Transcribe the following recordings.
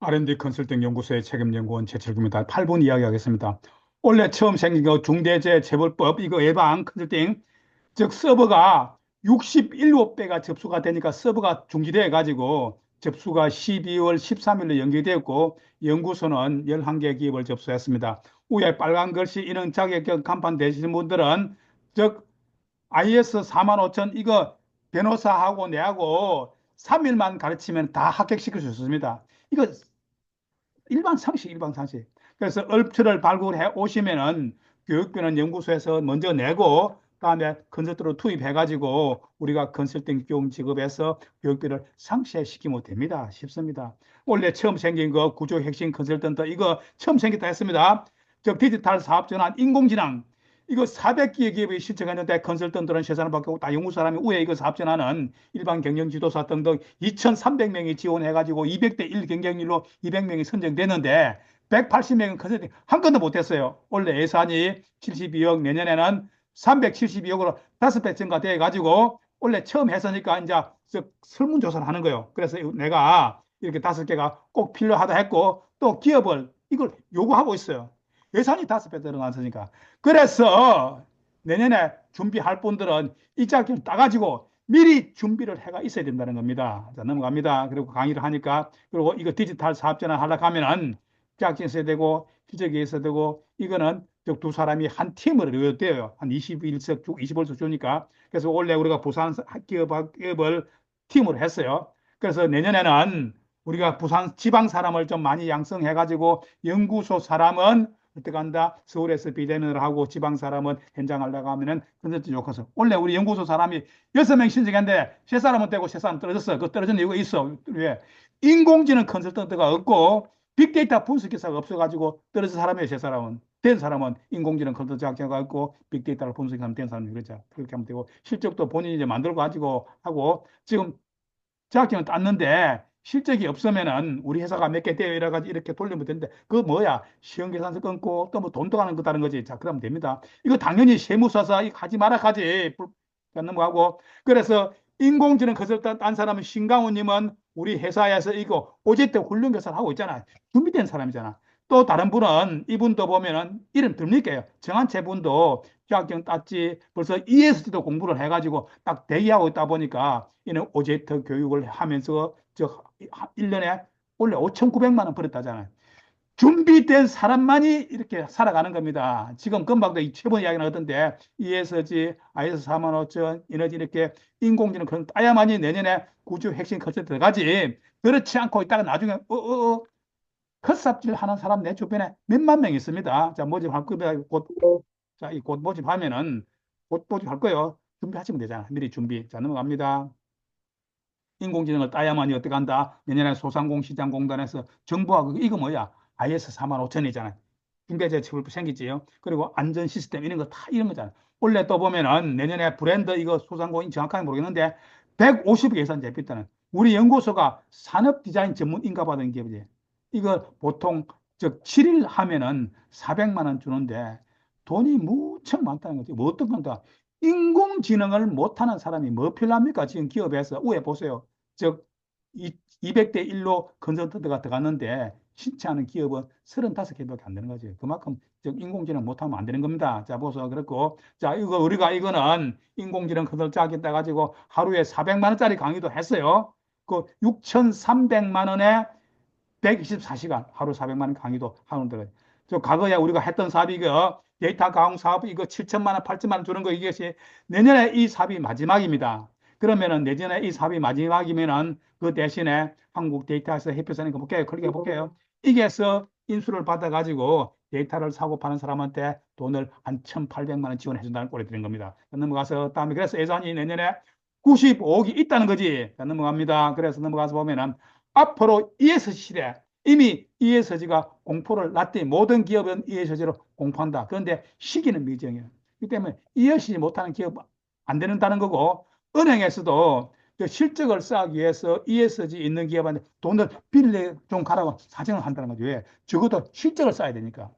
R&D 컨설팅 연구소의 책임연구원 최철구입니다. 8분 이야기하겠습니다. 원래 처음 생긴 거 중대재해처벌법 이거 예방 컨설팅 즉 서버가 67배가 접수가 되니까 서버가 중지돼 가지고 접수가 12월 13일로 연기되었고 연구소는 11개 기업을 접수했습니다. 위에 빨간 글씨 이런 자격증 간판 되시는 분들은 즉 IS 45,000 이거 변호사하고 내하고 3일만 가르치면 다 합격시킬 수 있습니다. 이거 일반 상식, 일반 상식. 그래서 얼프트를 발굴해 오시면은 교육비는 연구소에서 먼저 내고 다음에 컨설트로 투입해가지고 우리가 컨설팅 교육 직업에서 교육비를 상쇄시키면 됩니다. 쉽습니다. 원래 처음 생긴 거 구조 핵심 컨설턴트 이거 처음 생겼다 했습니다. 즉 디지털 사업 전환 인공지능 이거 400개 기업이 신청했는데 컨설턴트는 세 사람 받고 다 연구 사람이 우에 이거 사업 전환은 일반 경영 지도사 등등 2,300명이 지원해가지고 200대 1 경쟁률로 200명이 선정됐는데 180명은 컨설팅 한 건도 못했어요. 원래 예산이 72억 내년에는 372억으로 5배 증가돼 가지고 원래 처음 했으니까 이제 설문조사를 하는 거예요. 그래서 내가 이렇게 다섯 개가 꼭 필요하다 했고 또 기업을 이걸 요구하고 있어요. 예산이 다섯 배 들어갔으니까. 그래서 내년에 준비할 분들은 이 자격증 따가지고 미리 준비를 해가 있어야 된다는 겁니다. 자, 넘어갑니다. 그리고 강의를 하니까, 그리고 이거 디지털 사업전환 하려고 하면은 자격증 있어야 되고, 기적이 있어야 되고, 이거는 두 사람이 한 팀을 이루어야 요한 21석 주, 21석 주니까. 그래서 원래 우리가 부산 기업, 기업을 팀으로 했어요. 그래서 내년에는 우리가 부산 지방 사람을 좀 많이 양성해가지고 연구소 사람은 어떻게 한다? 서울에서 비대면을 하고 지방 사람은 현장 하려고 하면은 컨설팅 욕해서 원래 우리 연구소 사람이 여섯 명 신청했는데 세 사람은 되고 세 사람 떨어졌어. 그 떨어진 이유가 있어. 왜? 인공지능 컨설턴트가 없고 빅데이터 분석 기사가 없어가지고 떨어진 사람이에요. 세 사람은. 된 사람은 인공지능 컨설턴트 자격증가 있고 빅데이터를 분석하면 된 사람이 그렇죠. 그렇게 하면 되고 실적도 본인이 이제 만들고 가지고 하고 지금 자격증을 땄는데 실적이 없으면은 우리 회사가 몇개 되어 이래가지고 이렇게 돌리면 되는데 그 뭐야? 시험 계산서 끊고 또 뭐 돈도 가는 거다는 거지. 자 그러면 됩니다. 이거 당연히 세무사사 이거 하지 마라 하지. 넘어가고. 그래서 인공지능 컨설턴트 딴 사람은 신강호님은 우리 회사에서 이거 오제트 훈련 교사를 하고 있잖아. 준비된 사람이잖아. 또 다른 분은 이분도 보면은 이름 듭니까 정한채 분도 자격증 땄지 벌써 ESG도 공부를 해가지고 딱 대기하고 있다 보니까 이는 오제트 교육을 하면서 저 1년에 원래 5,900만 원 벌었다잖아요. 준비된 사람만이 이렇게 살아가는 겁니다. 지금 금방도 최번 이야기 나왔던데 ESG, IS 4만 5천, 에너지 이렇게 인공지능 그런 따야만이 내년에 구조 핵심 커서 들어가지. 그렇지 않고 있다가 나중에 어어어 어, 컷삽질 하는 사람 내 주변에 몇만 명 있습니다. 자 모집할 거면 곧, 자, 이 곧 모집하면은 곧 모집할 거예요. 준비하시면 되잖아. 미리 준비. 자 넘어갑니다. 인공지능을 따야만이 어떻게 한다? 내년에 소상공시장공단에서 정부하고 이거 뭐야? IS 4만 5천이잖아요. 중대재해처벌법 생기지요. 그리고 안전 시스템 이런 거 다 이런 거잖아요. 원래 또 보면은 내년에 브랜드 이거 소상공인 정확하게 모르겠는데 150억 예산 잡혔다는 우리 연구소가 산업 디자인 전문 인가 받은 기업이지. 이거 보통 즉 7일 하면은 400만 원 주는데 돈이 무척 많다는 거지. 뭐 어떤 건가? 인공지능을 못하는 사람이 뭐 필요합니까? 지금 기업에서 우에 보세요. 즉 200대 1로 컨설턴트가 들어갔는데 신청하는 기업은 35개밖에 안 되는 거지. 그만큼 즉 인공지능 못하면 안 되는 겁니다. 자 보소 그렇고 자 이거 우리가 이거는 인공지능 컨설턴트 하겠다 가지고 하루에 400만 원짜리 강의도 했어요. 그 6,300만 원에 124시간 하루 400만 원 강의도 하는데 저 과거에 우리가 했던 사업이 그 데이터 가공 사업 이거 7천만 원, 8천만 원 주는 거 이것이 내년에 이 사업이 마지막입니다. 그러면은 내년에 이 사업이 마지막이면은 그 대신에 한국 데이터에서 해표사는 거 볼게요. 클릭해 볼게요. 이게서 인수를 받아가지고 데이터를 사고 파는 사람한테 돈을 한 1,800만 원 지원해 준다는 꼴이 되는 겁니다. 넘어가서 다음에 그래서 예산이 내년에 95억이 있다는 거지. 넘어갑니다. 그래서 넘어가서 보면은 앞으로 ES 시대 이미 ESG가 공포를 놨더니 모든 기업은 ESG로 공포한다. 그런데 시기는 미정이에요. 그렇기 때문에 ESG 못하는 기업 안 되는다는 거고 은행에서도 그 실적을 쌓기 위해서 ESG 있는 기업한테 돈을 빌려 좀 가라고 사정을 한다는 거죠. 왜? 적어도 실적을 쌓아야 되니까.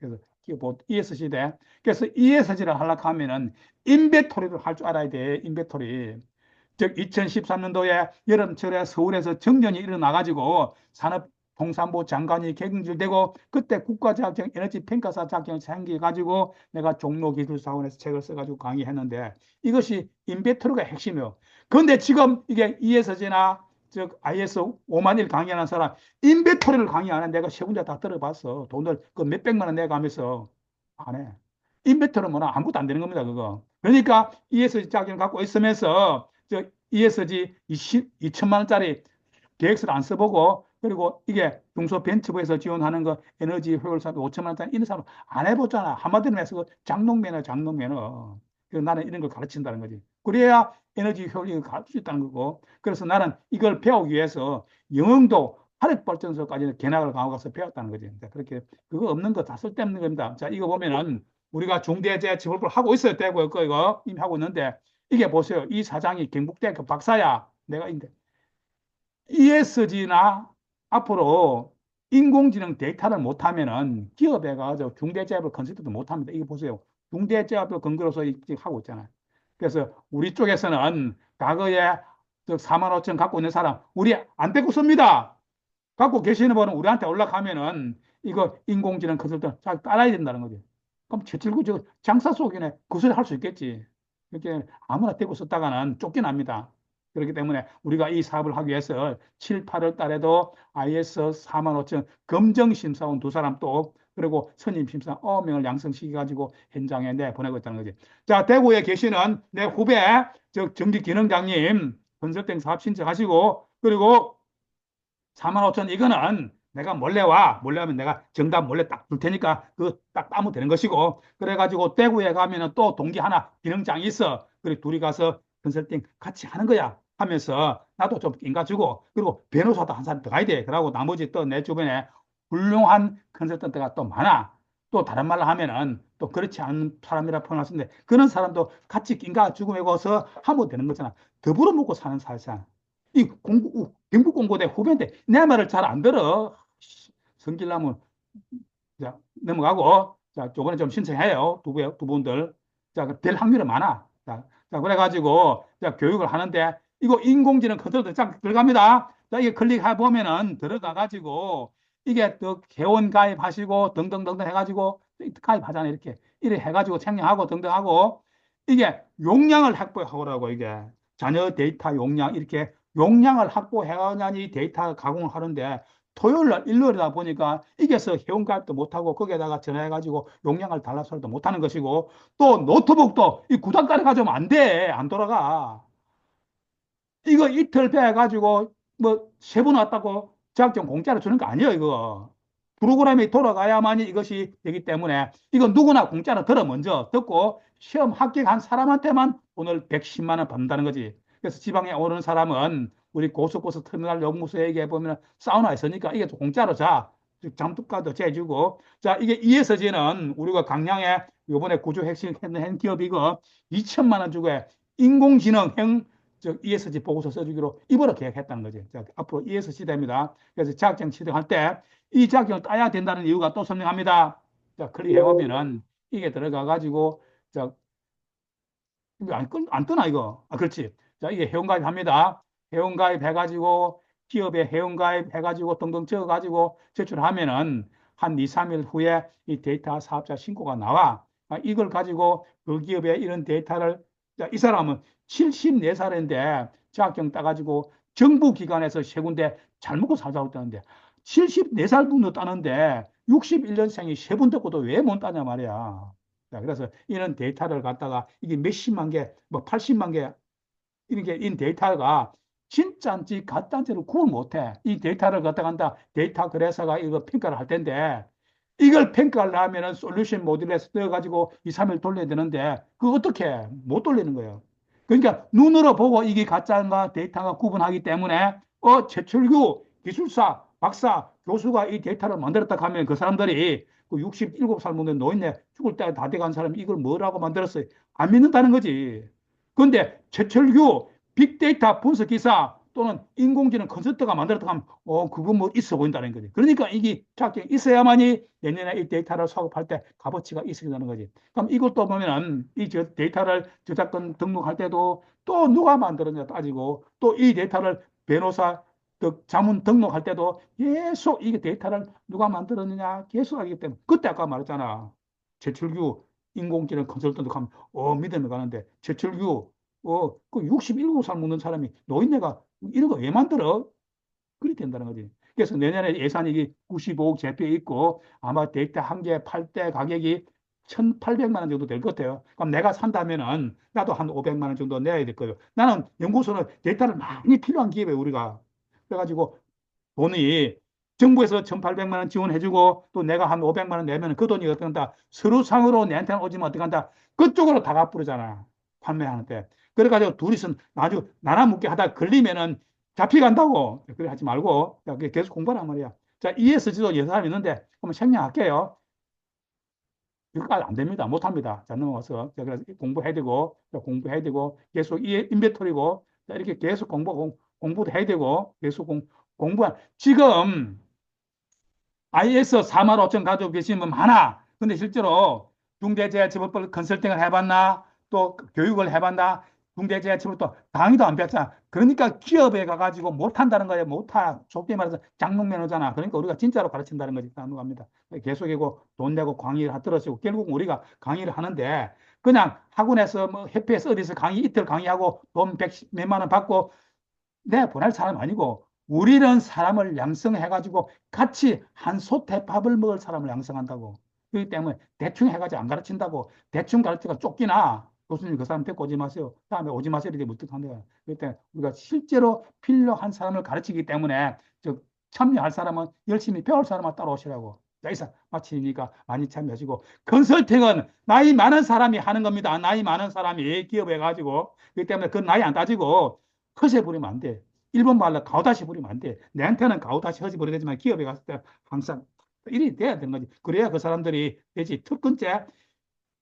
그래서 기업 ESG대. 그래서 ESG를 하려고 하면은 인베토리를 할 줄 알아야 돼. 인베토리. 즉 2013년도에 여름철에 서울에서 정전이 일어나가지고 산업 통산부 장관이 갱질되고 그때 국가자격증 에너지 평가사 자격증이 생겨가지고 내가 종로기술사원에서 책을 써가지고 강의했는데 이것이 인베트로가 핵심이에요. 그런데 지금 이게 ESG나 즉 IS 5만 일 강의하는 사람 인베토리를 강의하는 내가 세 군데 다 들어봤어. 돈을 그 몇백만 원 내가면서 안 해. 인베토리는 뭐나 아무것도 안 되는 겁니다. 그거. 그러니까 ESG 자격을 갖고 있으면서 저 ESG 20, 2천만 원짜리 계획서를 안 써보고 그리고 이게 중소 벤처부에서 지원하는 거 에너지 효율사 5천만 원짜리 이런 사람 안 해보잖아. 한마디로 해서 장롱 매너 장롱 매너. 그래서 나는 이런 걸 가르친다는 거지. 그래야 에너지 효율이 가르칠 수 있다는 거고. 그래서 나는 이걸 배우기 위해서 영흥도 화력발전소까지 견학을 가고 가서 배웠다는 거지. 그렇게 그거 없는 거 다 쓸데없는 겁니다. 자, 이거 보면은 우리가 중대재해처벌법을 하고 있어야 되고 이거, 이거 이미 하고 있는데 이게 보세요. 이 사장이 경북대학교 박사야. 내가 인데 ESG나 앞으로 인공지능 데이터를 못하면은 기업에 가서 중대재해법 컨설팅도 못합니다. 이거 보세요. 중대재해법 근거로서 하고 있잖아요. 그래서 우리 쪽에서는 과거에 4만 5천 갖고 있는 사람 우리 안 데리고 씁니다. 갖고 계시는 분은 우리한테 올라가면은 이거 인공지능 컨설팅 잘 따라야 된다는 거죠. 그럼 제칠구 저 장사 속이네 그 소리 할 수 있겠지. 이렇게 아무나 데리고 썼다가는 쫓겨납니다. 그렇기 때문에 우리가 이 사업을 하기 위해서 7, 8월 달에도 IS 4만 5천 검정 심사원 두 사람 또 그리고 선임 심사 9명을 양성시켜 가지고 현장에 내보내고 있다는 거지. 자, 대구에 계시는 내 후배, 저 정기기능장님 컨설팅 사업 신청하시고 그리고 4만 5천 이거는 내가 몰래 와. 몰래 하면 내가 정답 몰래 딱 줄 테니까 그 딱 따면 되는 것이고 그래가지고 대구에 가면은 또 동기 하나 기능장이 있어. 그리고 둘이 가서 컨설팅 같이 하는 거야. 하면서 나도 좀 인가주고 그리고 변호사도 한 사람 더 가야 돼. 그러고 나머지 또 내 주변에 훌륭한 컨설턴트가 또 많아. 또 다른 말로 하면은 또 그렇지 않은 사람이라 표현할 수 있는데 그런 사람도 같이 주고 매고서 하면 되는 거잖아. 더불어 먹고 사는 사회잖아. 이 공부, 경북 공고대 후배인데 내 말을 잘 안 들어. 성질나면 자, 넘어가고 자, 요번에 좀 신청해요. 두, 분, 두 분들. 자, 될 확률이 많아. 자, 자, 그래가지고 자, 교육을 하는데 이거 인공지능 컨트롤 쫙 들어갑니다. 자, 이게 클릭해 보면은 들어가 가지고 이게 또 회원 가입하시고 등등등등 해가지고 가입하잖아요. 이렇게. 이래 해가지고 책량하고 등등하고 이게 용량을 확보하라고 이게 자녀 데이터 용량 이렇게 용량을 확보해야지 데이터 가공을 하는데 토요일 날 일요일이다 보니까 이게서 회원가입도 못하고 거기에다가 전화해가지고 용량을 달라서도 못하는 것이고 또 노트북도 이 구닥다리 가져오면 안 돼. 안 돌아가. 이거 이틀 배워가지고 뭐 세 번 왔다고 자격증 공짜로 주는 거 아니에요, 이거. 프로그램이 돌아가야만이 이것이 되기 때문에 이건 누구나 공짜로 들어 먼저 듣고 시험 합격한 사람한테만 오늘 110만 원 받는다는 거지. 그래서 지방에 오는 사람은 우리 고속버스 터미널 연구소에 얘기해 보면 사우나 있으니까 이게 공짜로 자 잠깐도 재주고 자 이게 ESG는 우리가 강량에 요번에 구조 핵심 했는 기업 이거 2천만 원 주고 인공지능형 즉 ESG 보고서 써주기로 입으로 계획했다는 거지. 자, 앞으로 ESG 시대입니다. 그래서 자격증 취득할 때 이 자격증을 따야 된다는 이유가 또 설명합니다. 자, 클릭해 보면은 이게 들어가 가지고 자 이거 안, 안 뜨나 이거? 아 그렇지. 자 이게 회원가입 합니다. 회원가입 해가지고 기업에 회원가입 해가지고 등등 적어가지고 제출하면은 한 2, 3일 후에 이 데이터 사업자 신고가 나와. 아, 이걸 가지고 그 기업에 이런 데이터를 자, 이 사람은 74살인데 자격증 따가지고 정부 기관에서 세 군데 잘 먹고 살자고 했다는데 74살 분도 따는데 61년생이 세 분 듣고도 왜 못 따냐 말이야. 자, 그래서 이런 데이터를 갖다가 이게 몇십만 개, 뭐 80만 개 이렇게 인 데이터가 진짜인지 가짜인지를 구분 못해. 이 데이터를 갖다 간다. 데이터 그래서가 이거 평가를 할 텐데 이걸 평가를 하면은 솔루션 모듈에서 떠가지고 2, 3일 돌려야 되는데 그거 어떻게 못 돌리는 거예요. 그러니까 눈으로 보고 이게 가짜인가 데이터가 구분하기 때문에 어 최철규 기술사 박사 교수가 이 데이터를 만들었다 하면 그 사람들이 그 67살 먹는 노인네 죽을 때 다 돼간 사람이 이걸 뭐라고 만들었어요? 안 믿는다는 거지. 근데 최철규 빅데이터 분석 기사 또는 인공지능 컨설트가 만들었다 하면 어 그거 뭐 있어 보인다는 거지. 그러니까 이게 자격증 있어야만이 내년에 이 데이터를 수급할 때 값어치가 있어야 되는 거지. 그럼 이것도 보면은 이 데이터를 저작권 등록할 때도 또 누가 만들었냐 따지고 또 이 데이터를 변호사 또 자문 등록할 때도 계속 이게 데이터를 누가 만들었느냐 계속 하기 때문에 그때 아까 말했잖아. 제철규 인공지능 컨설턴트 가면 어 믿음이 가는데 제철규 어그 67살 먹는 사람이 노인네가 이런 거 왜 만들어? 그리 된다는 거지. 그래서 내년에 예산이 95억 제표 있고 아마 데이터 한 개 팔 때 가격이 1,800만 원 정도 될 것 같아요. 그럼 내가 산다면은 나도 한 500만 원 정도 내야 될 거예요. 나는 연구소는 데이터를 많이 필요한 기업에 우리가 그래가지고 돈이 정부에서 1,800만 원 지원해주고 또 내가 한 500만 원 내면 그 돈이 어떻게 한다? 서류상으로 내한테는 오지면 어떻게 한다? 그쪽으로 다 갚으잖아. 판매하는데. 그래가지고 둘이서 아주 나나 묻게 하다 걸리면은 잡혀간다고. 그래 하지 말고 계속 공부하란 말이야. 자, ESG도 여러 사람 있는데 한번 생략할게요. 여기까지 안 됩니다. 못 합니다. 자, 넘어가서. 자, 그래서 공부해야 되고, 자, 공부해야 되고, 계속 이 인벤토리고, 자, 이렇게 계속 공부, 공부도 해야 되고, 계속 공, 공부한. 지금 IS 4만 5천 가지고 계신 분 많아. 근데 실제로 중대재해처벌법 컨설팅을 해봤나? 또 교육을 해봤나? 중대재해처벌도 강의도 안 배웠잖아. 그러니까 기업에 가가지고 못한다는 거예요. 못하. 속게 말해서 장롱면허잖아. 그러니까 우리가 진짜로 가르친다는 거지. 넘어갑니다. 계속이고 돈 내고 강의를 들었고 결국 우리가 강의를 하는데 그냥 학원에서 뭐 협회에서 어디서 강의 이틀 강의하고 돈 백 몇만 원 받고 내 보낼 사람 아니고 우리는 사람을 양성해가지고 같이 한 솥에 밥을 먹을 사람을 양성한다고. 그렇기 때문에 대충 해가지고 안 가르친다고 대충 가르치가 쫓기나 교수님 그 사람 데리고 오지 마세요. 다음에 오지 마세요. 이렇게 무뚝한대요. 그렇기 때문에 우리가 실제로 필요한 사람을 가르치기 때문에 즉 참여할 사람은 열심히 배울 사람만 따라오시라고. 자, 이상 마치니까 많이 참여하시고 컨설팅은 나이 많은 사람이 하는 겁니다. 나이 많은 사람이 기업에 가지고 그렇기 때문에 그 나이 안 따지고 허세 부리면 안 돼. 일본 말로 가오다시 부리면 안 돼. 내한테는 가오다시 허세 부리면 되지만 기업에 갔을 때 항상 일이 돼야 되는 거지. 그래야 그 사람들이 되지. 첫 번째,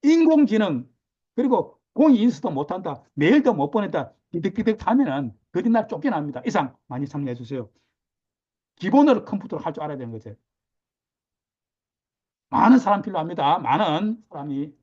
인공지능 그리고 공인인수도 못한다. 메일도 못 보냈다. 디득디득 하면은 그 뒷날 쫓겨납니다. 이상 많이 참여해 주세요. 기본으로 컴퓨터를 할 줄 알아야 되는 거죠. 많은 사람 필요합니다. 많은 사람이